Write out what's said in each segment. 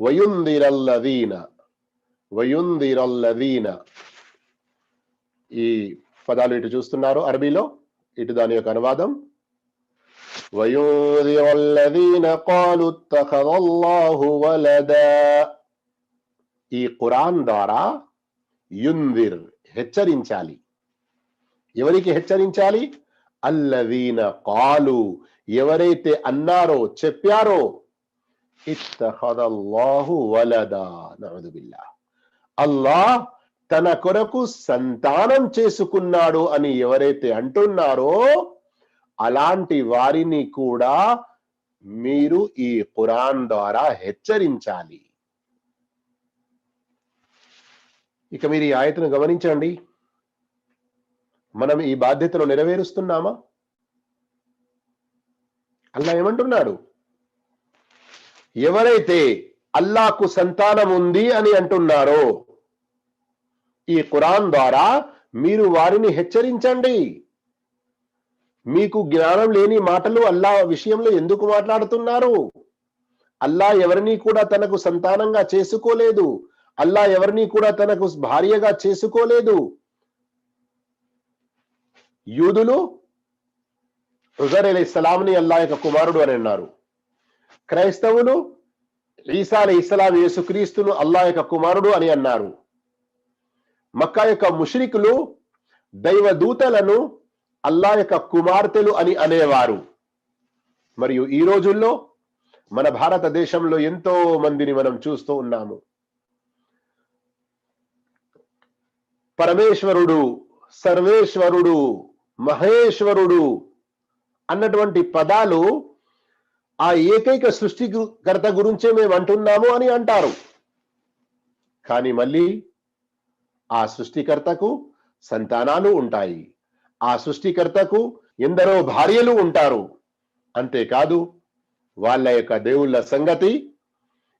వయుందిరల్లదీన వయుందిరల్లదీన. ఈ పదాలు ఇటు చూస్తున్నారు అరబీలో ఇటు దాని యొక్క అనువాదం. వయోదిరల్లదీన కాలు ఇత్తఖదల్లాహు వలదా. ఈ ఖురాన్ ద్వారా యుందిర్ హెచ్చరించాలి. ఎవరికి హెచ్చరించాలి? అల్లదీన కాలు ఎవరైతే అన్నారో చెప్పారో ఇత్తఖదల్లాహు వలదా నఅదు అల్లాహ్ తన కొరకు సంతానం చేసుకున్నాడు అని ఎవరైతే అంటున్నారో అలాంటి వారిని కూడా మీరు ఈ ఖురాన్ ద్వారా హెచ్చరించాలి. ఇక మీరు ఈ ఆయతను గమనించండి. మనం ఈ బాధ్యతను నెరవేరుస్తున్నామా? అల్లా ఏమంటున్నాడు? ఎవరైతే అల్లాకు సంతానం ఉంది అని అంటున్నారో ఈ ఖురాన్ ద్వారా మీరు వారిని హెచ్చరించండి. మీకు జ్ఞానం లేని మాటలు అల్లా విషయంలో ఎందుకు మాట్లాడుతున్నారు? అల్లా ఎవరిని కూడా తనకు సంతానంగా చేసుకోలేదు. అల్లా ఎవరిని కూడా తనకు భార్యగా చేసుకోలేదు. యూదులు హుజర్ అలీ ఇస్లాంని అల్లా యొక్క కుమారుడు అని అన్నారు. క్రైస్తవులు ఈసా ఇస్లాం యేసుక్రీస్తును అల్లా యొక్క కుమారుడు అని అన్నారు. మక్కా యొక్క ముష్రికులు దైవ దూతలను అల్లా యొక్క కుమార్తెలు అని అనేవారు. మరియు ఈ రోజుల్లో మన భారతదేశంలో ఎంతో మందిని మనం చూస్తూ ఉన్నాము. పరమేశ్వరుడు సర్వేశ్వరుడు మహేశ్వరుడు అన్నటువంటి పదాలు ఆ ఏకైక సృష్టికర్త గురించే మేము అంటున్నాము అని అంటారు. కానీ మళ్ళీ ఆ సృష్టికర్తకు సంతానాలు ఉంటాయి. ఆ సృష్టికర్తకు ఎందరో భార్యలు ఉంటారు. అంతేకాదు వాళ్ళ యొక్క దేవుళ్ళ సంగతి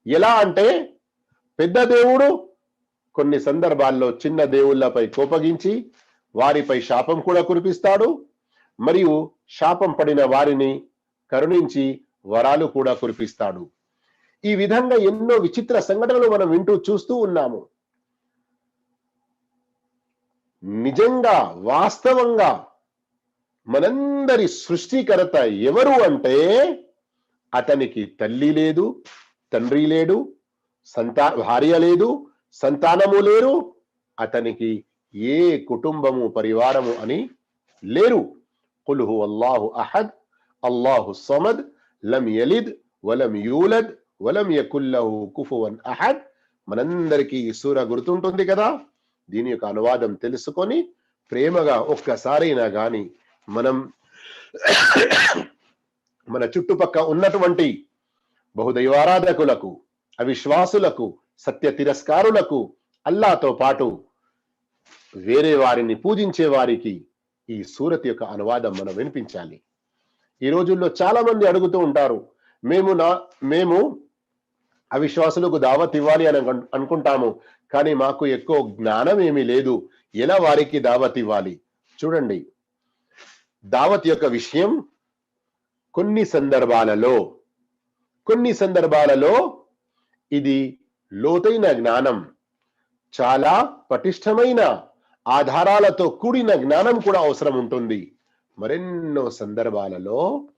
ఎలా అంటే పెద్ద దేవుడు కొన్ని సందర్భాల్లో చిన్న దేవుళ్ళపై కోపగించి వారిపై శాపం కూడా కురిపిస్తాడు. మరియు శాపం పడిన వారిని కరుణించి వరాలు కూడా కురిపిస్తాడు. ఈ విధంగా ఎన్నో విచిత్ర సంఘటనలు మనం వింటూ చూస్తూ ఉన్నాము. నిజంగా వాస్తవంగా మనందరి సృష్టికర్త ఎవరు అంటే అతనికి తల్లి లేదు తండ్రి లేడు సంతా భార్య లేదు సంతానము లేరు అతనికి ఏ కుటుంబము పరివారము అని లేరు. కుల్హు అల్లాహు అహద్ అల్లాహు సమద్ లమ్ యలిద్ వలం యూలద్ వలం యకుల్లహు కుఫువన్ అహద్ మనందరికీ ఈ సూర గుర్తుంటుంది కదా? దీని యొక్క అనువాదం తెలుసుకొని ప్రేమగా ఒక్కసారైనా గాని మనం మన చుట్టుపక్క ఉన్నటువంటి బహుదైవారాధకులకు అవిశ్వాసులకు సత్య తిరస్కారులకు అల్లాతో పాటు వేరే వారిని పూజించే వారికి ఈ సూరత్ యొక్క అనువాదం మనం వినిపించాలి. ఈ రోజుల్లో చాలా మంది అడుగుతూ ఉంటారు మేము నా మేము అవిశ్వాసులకు దావత్ ఇవ్వాలి అని అనుకుంటాము కానీ మాకు ఎక్కువ జ్ఞానం ఏమీ లేదు. ఎలా వారికి దావత్ ఇవ్వాలి? చూడండి. దావత్ యొక్క విషయం కొన్ని సందర్భాలలో కొన్ని సందర్భాలలో ఇది లోతైన జ్ఞానం చాలా పటిష్టమైన ఆధారాలతో కూడిన జ్ఞానం కూడా అవసరం ఉంటుంది. మరెన్నో సందర్భాలలో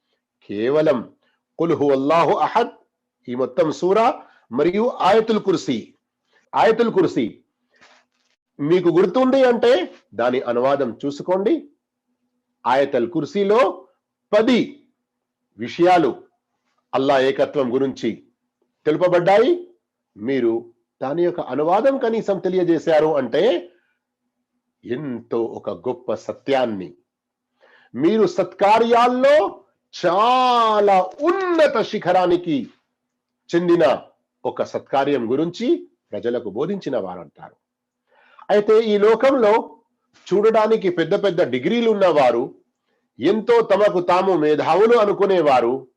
కేవలం కుల్హు అల్లాహు అహద్ ఈ మొత్తం సూర మరియు ఆయతుల్ కుర్సీ. ఆయతుల్ కుర్సీ. మీకు గుర్తుంది అంటే దాని అనువాదం చూసుకోండి. ఆయతల్ కుర్సీలో పది విషయాలు అల్లా ఏకత్వం గురించి తెలుపబడ్డాయి. మీరు దాని యొక్క అనువాదం కనీసం తెలియజేశారు అంటే ఎంతో ఒక గొప్ప సత్యాన్ని మీరు సత్కార్యాల్లో చాలా ఉన్నత శిఖరానికి చెందిన ఒక సత్కార్యం గురించి ప్రజలకు బోధించిన వారంటారు. అయితే ఈ లోకంలో చూడడానికి పెద్ద పెద్ద డిగ్రీలు ఉన్నవారు ఎంతో తమకు తాము మేధావులు అనుకునేవారు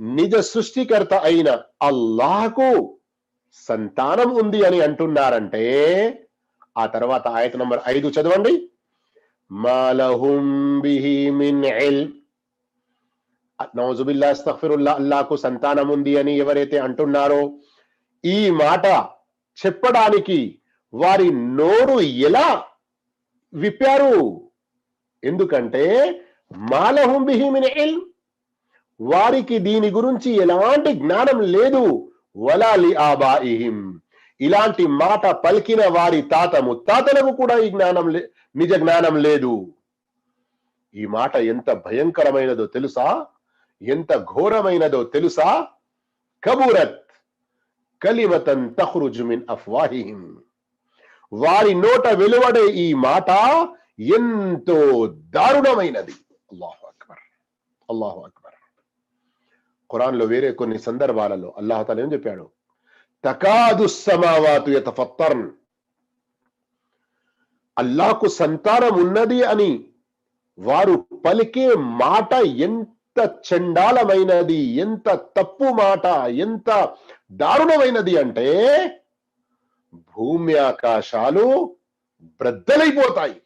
నిజ సృష్టికర్త అయిన అల్లాహకు సంతానం ఉంది అని అంటున్నారంటే ఆ తర్వాత ఆయత నంబర్ ఐదు చదవండి. మాలహుం బిహి మిన్ ఇల్మ్ నౌజుబిల్లా అస్తగ్ఫిరుల్లా సంతానం ఉంది అని ఎవరైతే అంటున్నారో ఈ మాట చెప్పడానికి వారి నోరు ఎలా విప్పారు? ఎందుకంటే మాలహుం బిహిమిన్ ఇల్మ్. వారికి దీని గురించి ఎలాంటి జ్ఞానం లేదు. వలాలి ఆబాయిహిం ఇలాంటి మాట పలికిన వారి తాత ముత్తాతలకు కూడా ఈ జ్ఞానం లే- నిజ జ్ఞానం లేదు. ఈ మాట ఎంత భయంకరమైనదో తెలుసా? ఎంత ఘోరమైనదో తెలుసా? కబూరత్ కలిమతన్ తఖ్రుజు మిన్ అఫ్వాహిహిం. వారి నోట వెలువడే ఈ మాట ఎంతో దారుణమైనది. అల్లాహు అక్బర్. అల్లాహు అక్బర్. ఖురాన్లో వేరే కొన్ని సందర్భాలలో అల్లాహతాల ఏం చెప్పాడు? తకాదు సమావాతు యతఫత్తర్న్. అల్లాహకు సంతానం ఉన్నది అని వారు పలికే మాట ఎంత చండాలమైనది ఎంత తప్పు మాట ఎంత దారుణమైనది అంటే భూమి ఆకాశాలు బ్రద్దలైపోతాయి.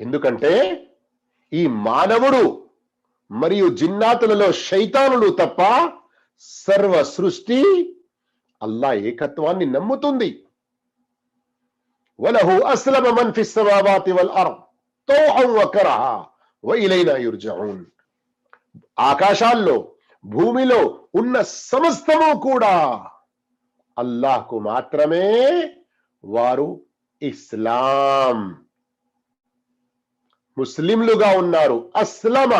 ఎందుకంటే ఈ మానవుడు మరియు జిన్నాతులలో శైతానుడు తప్ప సర్వ సృష్టి అల్లా ఏకత్వాన్ని నమ్ముతుంది. వలహు అస్లమ మన్ ఫిస్ సమావాతి వల్ అర్ద్ తౌఅన్ వ కరహా వ ఇలైనా ఆకాశాల్లో భూమిలో ఉన్న సమస్తము కూడా అల్లాహ్కు మాత్రమే వారు ఇస్లాం. ముస్లింలుగా ఉన్నారు. అస్లమ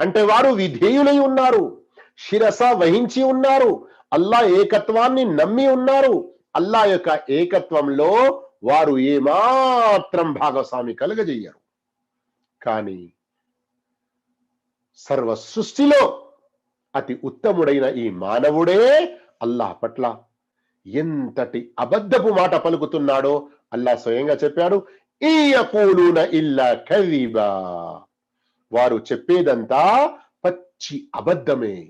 అంటే వారు విధేయులై ఉన్నారు. శిరస వహించి ఉన్నారు. అల్లా ఏకత్వాన్ని నమ్మి ఉన్నారు. అల్లా యొక్క ఏకత్వంలో వారు ఏమాత్రం భాగస్వామి కలగజేయరు. కానీ సర్వ సృష్టిలో అతి ఉత్తముడైన ఈ మానవుడే అల్లాహ్ పట్ల ఎంతటి అబద్ధపు మాట పలుకుతున్నాడో అల్లా స్వయంగా చెప్పాడు. ఈ ఇల్లా కరీబా వారు చెప్పేదంతా పచ్చి అబద్ధమే.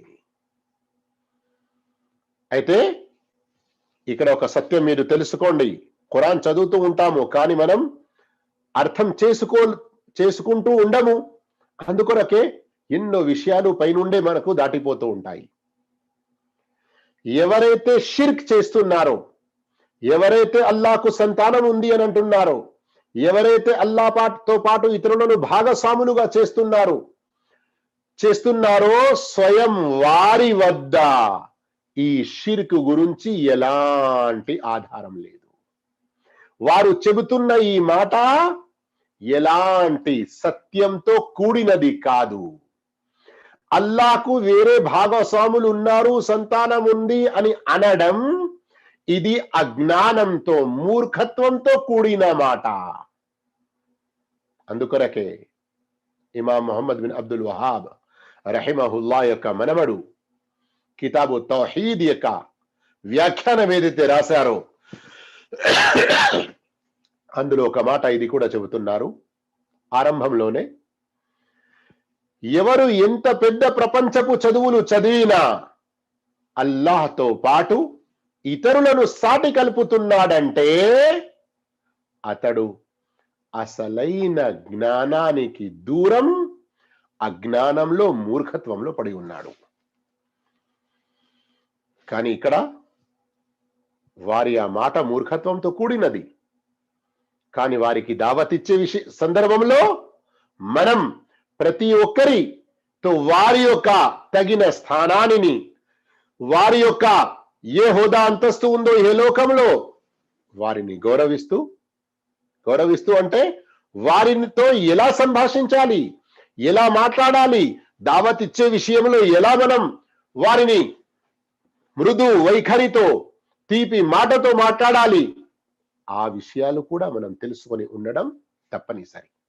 అయితే ఇక్కడ ఒక సత్యం మీరు తెలుసుకోండి. ఖురాన్ చదువుతూ ఉంటాము కానీ మనం అర్థం చేసుకో చేసుకుంటూ ఉండము. అందుకొరకే ఎన్నో విషయాలు పైనుండే మనకు దాటిపోతూ ఉంటాయి. ఎవరైతే షిర్క్ చేస్తున్నారో ఎవరైతే అల్లాకు సంతానం ఉంది అని అంటున్నారో ఎవరైతే అల్లా పాటుతో పాటు ఇతరులను భాగస్వాములుగా చేస్తున్నారు చేస్తున్నారో స్వయం వారి వద్ద. ఈ షిర్క్ గురించి ఎలాంటి ఆధారం లేదు. వారు చెబుతున్న ఈ మాట ఎలాంటి సత్యంతో కూడినది కాదు. అల్లాకు వేరే భాగస్వాములు ఉన్నారు సంతానం ఉంది అని అనడం ఇది అజ్ఞానంతో మూర్ఖత్వంతో కూడిన మాట. అందుకొరకే Imam Muhammad bin Abdul Wahhab రహిమహుల్లా యొక్క మనమడు కితాబు తౌహీద్ యొక్క వ్యాఖ్యానం ఏదైతే రాశారో అందులో ఒక మాట ఇది కూడా చెబుతున్నారు. ఆరంభంలోనే ఎవరు ఎంత పెద్ద ప్రపంచపు చదువులు చదివినా అల్లాహ్తో పాటు ఇతరులను సాటి కలుపుతున్నాడంటే అతడు అసలైన జ్ఞానానికి దూరం అజ్ఞానంలో మూర్ఖత్వంలో పడి ఉన్నాడు. కానీ ఇక్కడ వారి ఆ మాట మూర్ఖత్వంతో కూడినది. కానీ వారికి దావతిచ్చే విషయ సందర్భంలో మనం ప్రతి ఒక్కరితో వారి యొక్క తగిన స్థానాన్ని వారి యొక్క ఏ హోదా అంతస్తు ఉందో ఏ లోకంలో వారిని గౌరవిస్తూ గౌరవిస్తూ అంటే వారితో ఎలా సంభాషించాలి ఎలా మాట్లాడాలి దావత్ ఇచ్చే విషయంలో ఎలా మనం వారిని మృదు వైఖరితో తీపి మాటతో మాట్లాడాలి. ఆ విషయాలు కూడా మనం తెలుసుకొని ఉండడం తప్పనిసరి.